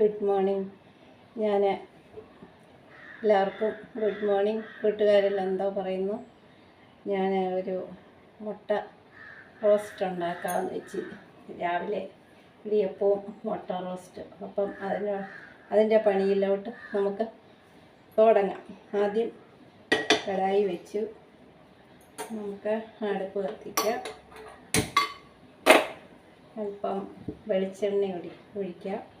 Good morning ഞാൻ എല്ലാവർക്കും good morning വീട്ടുകാരെല്ലാം എന്തോ പറയുന്നു? ഞാൻ ഒരു മുട്ട റോസ്റ്റ് ഉണ്ടാക്കാമെന്ന് വെച്ച് രാവിലെ ഇടിയപ്പവും മുട്ട റോസ്റ്റ് അപ്പം അതിന് അതിന്റെ പണിയിലോട്ട് നമുക്ക് തുടങ്ങാം. ആദ്യം കടായി വെച്ചു. നമുക്ക് അടുപ്പ് കത്തിക്കാം. അല്പം വെളിച്ചെണ്ണ ഒഴി ഒഴിക്കാം.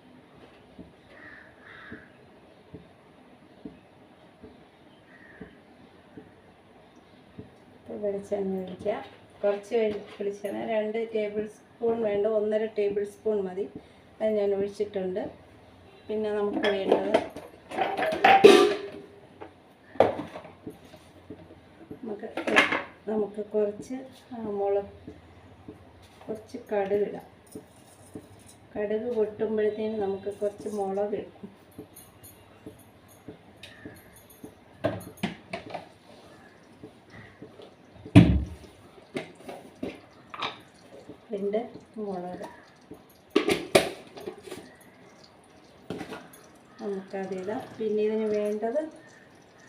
വെളിച്ചെണ്ണ ഒഴിക്കാം കുറച്ച് വെളിച്ചെണ്ണ രണ്ട് ടേബിൾ സ്പൂൺ വേണ്ട ഒന്നര ടേബിൾ സ്പൂൺ മതി. അത് ഞാൻ ഒഴിച്ചിട്ടുണ്ട്. പിന്നെ നമുക്ക് വേണ്ടത് നമുക്ക് നമുക്ക് കുറച്ച് മുളക് കുറച്ച് കടുക് ഇടാം. കടുക് പൊട്ടുമ്പോഴത്തേന് നമുക്ക് കുറച്ച് മുളക് ഇടാം. രണ്ട് മുളക്. നമുക്കതിടാം. പിന്നെ ഇതിന് വേണ്ടത്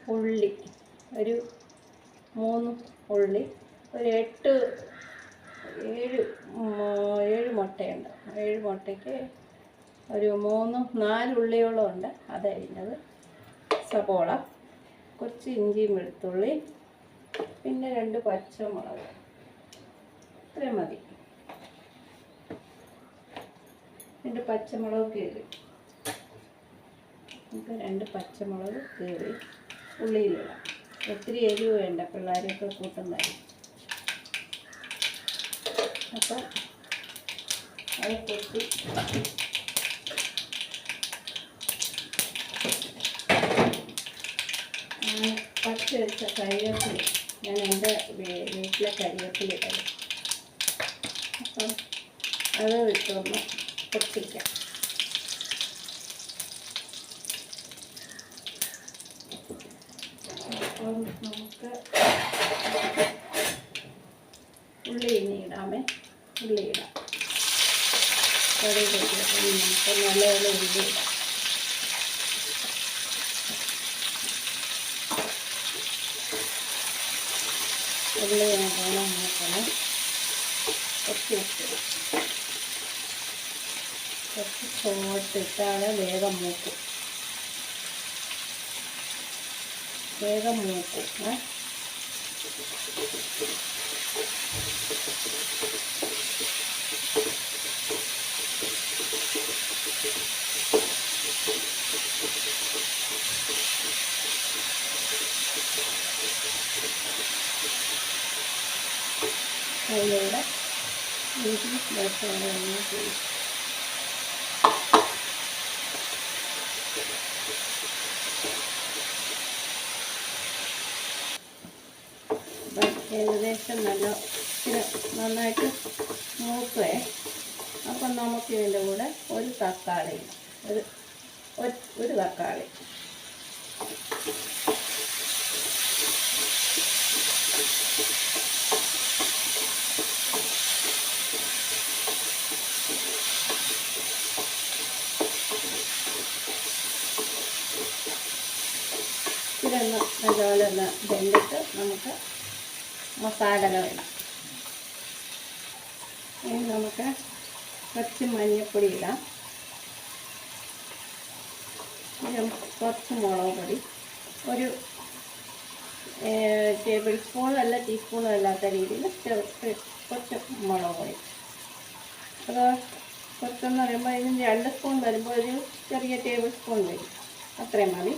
ഉള്ളി. ഒരു മൂന്ന് ഉള്ളി. ഒരു എട്ട് ഏഴ് ഏഴ് മുട്ടയുണ്ട്. ഏഴ് മുട്ടയ്ക്ക് ഒരു മൂന്ന് നാല് ഉള്ളിയോളം ഉണ്ട്. അതരിഞ്ഞത് സബോള കുറച്ച് ഇഞ്ചിയും വെളുത്തുള്ളി പിന്നെ രണ്ട് പച്ചമുളക്. ഇത്രയും മതി. രണ്ട് പച്ചമുളക് കീറി. നമുക്ക് രണ്ട് പച്ചമുളക് കീറി ഉള്ളിയിലിടാം. ഒത്തിരി എരിവ് വേണ്ട പിള്ളേരൊക്കെ കൂട്ടുന്നതായി അപ്പം അത് കൊത്തി പച്ച വെച്ച കരിവേപ്പില. ഞാൻ എന്റെ വീട്ടിലെ കരിവേപ്പില ഇട്ടത് അപ്പം അത് വിട്ടൊന്ന് പൊട്ടിക്കാം അപ്പം നമുക്ക് ഉള്ളി ഇനി ഇടാമേ. ഉള്ളി ഇടാം. കറിവേപ്പില നമുക്ക് നല്ലപോലെ ഉള്ളി ഇടാം. ഉള്ളി നല്ലോണം നോക്കണം കുറച്ച് ഉപ്പിടാം കുറച്ച് സോട്ടിട്ടാണ് വേഗം മൂക്കും വേഗം മൂക്കും ഏ അതിലൂടെ ഇഞ്ചി വെളുത്തുള്ളി ഏകദേശം നല്ല ഇച്ചിരി നന്നായിട്ട് മൂക്കുവേ അപ്പം നമുക്ക് ഇതിന്റെ കൂടെ ഒരു തക്കാളി ഒരു ഒരു- ഒരു തക്കാളി. ഇതൊന്ന് നല്ലപോലെ ഒന്ന് വെന്തിട്ട് നമുക്ക് മസാലകൾ ഇടാം. ഇനി നമുക്ക് കുറച്ച് മഞ്ഞൾപ്പൊടി ഇടാം. കുറച്ച് മുളക് പൊടി. ഒരു ടേബിൾ സ്പൂൺ അല്ല ടീസ്പൂൺ അല്ലാത്ത രീതിയിൽ കുറച്ച് മുളക് പൊടി. അത് കുറച്ചെന്ന് പറയുമ്പോൾ ഇതിന് രണ്ട് സ്പൂൺ വരുമ്പോൾ ഒരു ചെറിയ ടേബിൾ സ്പൂൺ വരും. അത്രയും മതി.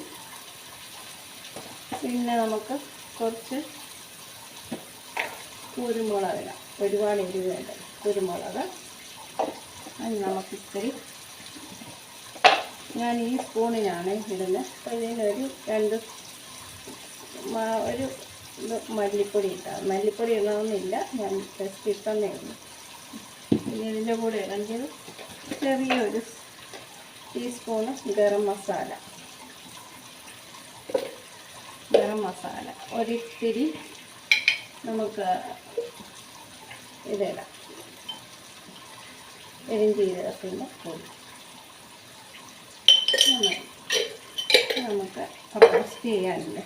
പിന്നെ നമുക്ക് കുറച്ച് കുരുമുളക് ഇടാം. ഒരുപാട് എരിവ് വേണ്ട. കുരുമുളക്. അത് നമുക്ക് ഇത്തിരി ഞാൻ ഈ സ്പൂണിനാണ് ഇടുന്നത് അപ്പോൾ ഇതിനൊരു രണ്ട് ഒരു ഇത് മല്ലിപ്പൊടി ഇട്ടാൽ മല്ലിപ്പൊടി ഇടണമെന്നില്ല. ഞാൻ ജസ്റ്റ് ഇട്ടെന്നേ ഉള്ളൂ. പിന്നെ ഇതിന്റെ കൂടെ ഇടേണ്ടത് ചെറിയൊരു ടീസ്പൂണ് ഗരം മസാല. ഗരം മസാല. ഒരിത്തിരി നമുക്ക് ഇതിടാം. പെരുംജീരകത്തിന്റെ പൊടി റോസ്റ്റ് ചെയ്യാനുണ്ട്.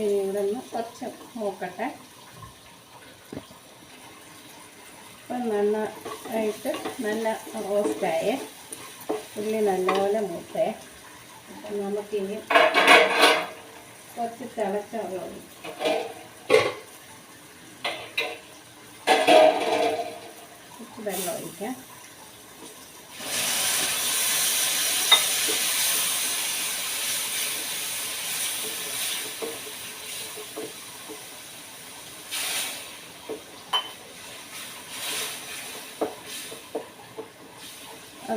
ഇവിടെ നിന്ന് കുറച്ച് നോക്കട്ടെ അപ്പം നന്നായിട്ട് നല്ല റോസ്റ്റായേ. ഉള്ളി നല്ലപോലെ മൂത്തേ. അപ്പം നമുക്കിനി കുറച്ച് തിളച്ച വെള്ളം. കുറച്ച് വെള്ളം ഒഴിക്കാം.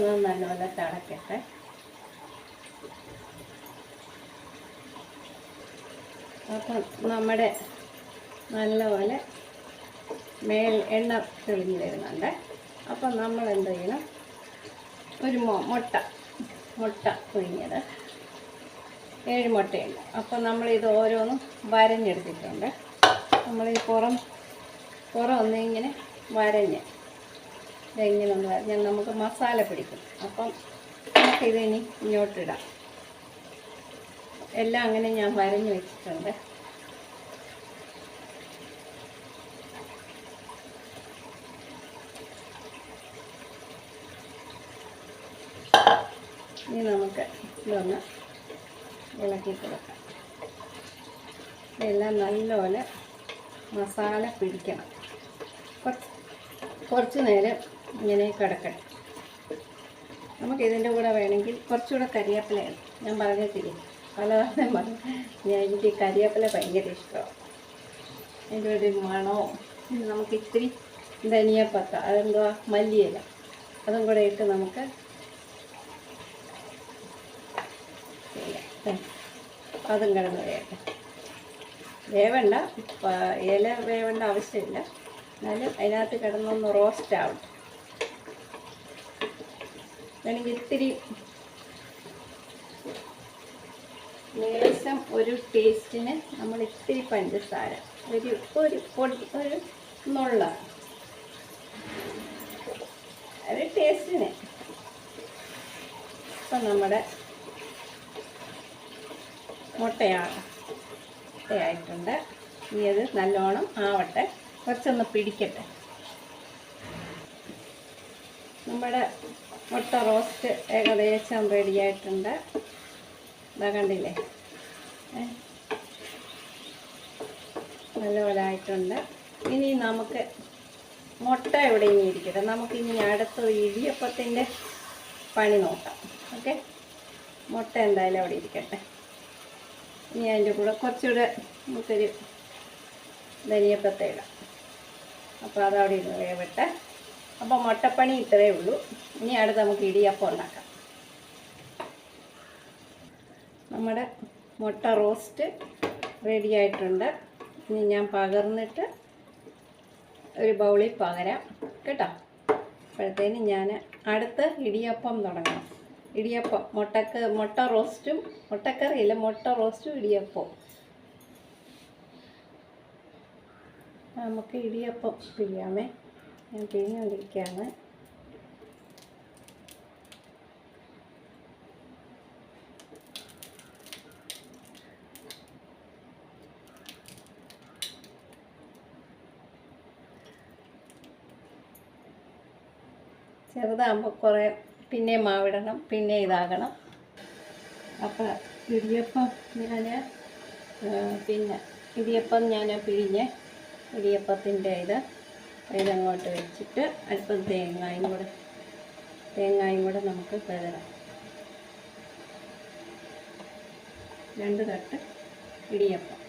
അത് നല്ലപോലെ തിളക്കട്ടെ. അപ്പം നമ്മുടെ നല്ലപോലെ മേൽ എണ്ണ തെളിഞ്ഞ് വരുന്നുണ്ട്. അപ്പം നമ്മൾ എന്ത് ചെയ്യണം? ഒരു മുട്ട മുട്ട പുഴുങ്ങിയത്. ഏഴ് മുട്ടയുണ്ട്. അപ്പം നമ്മളിത് ഓരോന്നും വരഞ്ഞെടുത്തിട്ടുണ്ട്. നമ്മൾ ഈ പുറം പുറം ഒന്നിങ്ങനെ വരഞ്ഞ് ഇതെങ്ങനെ ഒന്ന് ഞാൻ നമുക്ക് മസാല പിടിക്കും. അപ്പം നമുക്കിത് ഇനി ഇങ്ങോട്ടിടാം. എല്ലാം അങ്ങനെ ഞാൻ വരഞ്ഞു വെച്ചിട്ടുണ്ട്. ഇനി നമുക്ക് ഇതൊന്ന് ഇളക്കി കൊടുക്കാം ഇതെല്ലാം നല്ലപോലെ മസാല പിടിക്കണം. കുറച്ച് കുറച്ച് നേരം ഇങ്ങനെ കിടക്കട്ടെ. നമുക്ക് ഇതിന്റെ കൂടെ വേണമെങ്കിൽ കുറച്ചുകൂടെ കരിവേപ്പിലയാണ് ഞാൻ പറഞ്ഞിട്ടില്ലേ പലതരം പറഞ്ഞു. എനിക്ക് കരിയാപ്പില ഭയങ്കര ഇഷ്ടമാണ്. അതിന്റെ ഒരു മണവും നമുക്ക് ഇത്തിരി ധനിയപ്പത്ത അതെന്തുവാ? മല്ലിയില. അതും കൂടെ ഇട്ട് നമുക്ക്. അതും കിടന്ന് വേണ്ട വേവണ്ട. ഇല വേവേണ്ട ആവശ്യമില്ല. എന്നാലും അതിനകത്ത് കിടന്നൊന്ന് റോസ്റ്റ് ആവട്ടെ. വേണമെങ്കിൽ ഇത്തിരി ലേശം ഒരു ടേസ്റ്റിന് നമ്മൾ ഇത്തിരി പഞ്ചസാര ഒരു ഒരു പൊടി ഒരു നുള്ള ഒരു ടേസ്റ്റിന് ഇപ്പം നമ്മുടെ മുട്ടയാ മുട്ടയായിട്ടുണ്ട്. ഇനി അത് നല്ലോണം ആവട്ടെ. കുറച്ചൊന്ന് പിടിക്കട്ടെ. നമ്മുടെ മുട്ട റോസ്റ്റ് ഏകദേശം റെഡിയായിട്ടുണ്ട് ഇതാ കണ്ടില്ലേ? നല്ലപോലായിട്ടുണ്ട് ഇനി നമുക്ക് മുട്ട എവിടെ ഇനി ഇരിക്കട്ടെ. നമുക്ക് ഇനി അടുത്ത ഇടിയപ്പത്തിന്റെ പണി നോക്കാം. ഓക്കെ? മുട്ട എന്തായാലും അവിടെ ഇരിക്കട്ടെ. ഇനി അതിന്റെ കൂടെ കുറച്ചുകൂടെ നമുക്കൊരു ധനിയപ്പത്തേടാം അപ്പോൾ അതവിടെ ഇരുന്ന് വേവട്ടെ അപ്പോൾ മുട്ടപ്പണി ഇത്രയേ ഉള്ളൂ. ഇനി അടുത്ത് നമുക്ക് ഇടിയപ്പം ഉണ്ടാക്കാം. നമ്മുടെ മുട്ട റോസ്റ്റ് റെഡി ആയിട്ടുണ്ട്. ഇനി ഞാൻ പകർന്നിട്ട് ഒരു ബൗളിൽ പകരാം. കേട്ടോ? അപ്പോഴത്തേന് ഞാൻ അടുത്ത് ഇടിയപ്പം തുടങ്ങാം. ഇടിയപ്പം മുട്ടക്ക് മുട്ട റോസ്റ്റും മുട്ടക്കറിയില്ല മുട്ട റോസ്റ്റും ഇടിയപ്പവും. നമുക്ക് ഇടിയപ്പം പിഴിയാമേ ഞാൻ പിഴിഞ്ഞുകൊണ്ടിരിക്കുകയാണ് ചെറുതാകുമ്പോൾ കുറേ പിന്നെ മാവിടണം പിന്നെ ഇതാകണം. അപ്പം ഇടിയപ്പം ഞാൻ പിന്നെ ഇടിയപ്പം ഞാൻ പിഴിഞ്ഞ് ഇടിയപ്പത്തിന്റെ ഇത് ഇതങ്ങോട്ട് വെച്ചിട്ട് അല്പം തേങ്ങായും കൂടെ തേങ്ങായും കൂടെ നമുക്ക് കഴുകണം രണ്ട് തട്ട് ഇടിയപ്പം.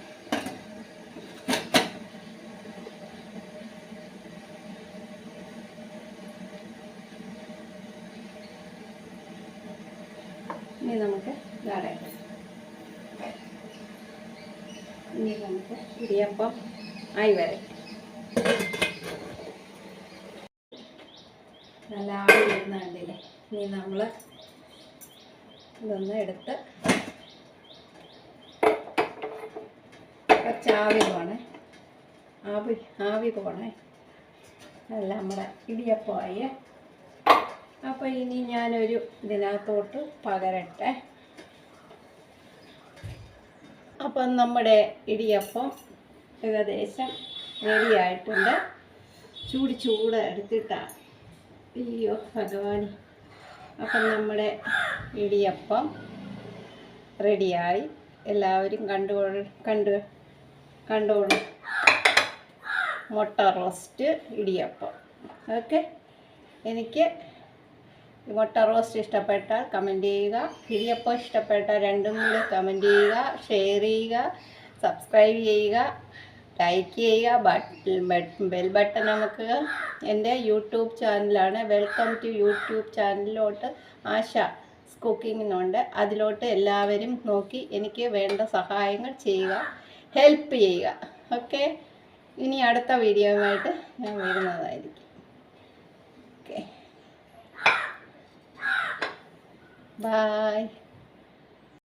ഇനി നമുക്ക് ഇതാടാം. ഇനി നമുക്ക് ഇടിയപ്പം ആയി വരെ നല്ല ആവി കണ്ടില്ലേ? ഇനി നമ്മൾ ഇതൊന്ന് എടുത്ത് കുറച്ച് ആവി പോണേ. ആവി ആവി പോണേ. അല്ല നമ്മുടെ ഇടിയപ്പമായി. അപ്പോൾ ഇനി ഞാനൊരു ഇതിനകത്തോട്ട് പകരട്ടെ. അപ്പം നമ്മുടെ ഇടിയപ്പം ഏകദേശം റെഡിയായിട്ടുണ്ട് ചൂട് ചൂട് എടുത്തിട്ടാണ് അയ്യോ ഭഗവാൻ അപ്പം നമ്മുടെ ഇടിയപ്പം റെഡിയായി. എല്ലാവരും കണ്ടു കണ്ടു കണ്ടോളൂ മുട്ട റോസ്റ്റ് ഇടിയപ്പം. ഓക്കെ? എനിക്ക് മുട്ട റോസ്റ്റ് ഇഷ്ടപ്പെട്ടാൽ കമന്റ് ചെയ്യുക. ഇടിയപ്പം ഇഷ്ടപ്പെട്ടാൽ രണ്ടും കൂടി കമന്റ് ചെയ്യുക. ഷെയർ ചെയ്യുക. സബ്സ്ക്രൈബ് ചെയ്യുക. ലൈക്ക് ചെയ്യുക. ബട്ട് ബെൽ ബട്ടൺ നമുക്ക് എന്റെ യൂട്യൂബ് ചാനലാണ് വെൽക്കം ടു യൂട്യൂബ് ചാനലിലോട്ട് ആശ കുക്കിങ്ങിനുണ്ട് അതിലോട്ട് എല്ലാവരും നോക്കി എനിക്ക് വേണ്ട സഹായങ്ങൾ ചെയ്യുക. ഹെൽപ്പ് ചെയ്യുക. ഓക്കെ ഇനി അടുത്ത വീഡിയോയുമായിട്ട് ഞാൻ വരുന്നതായിരിക്കും. Okay bye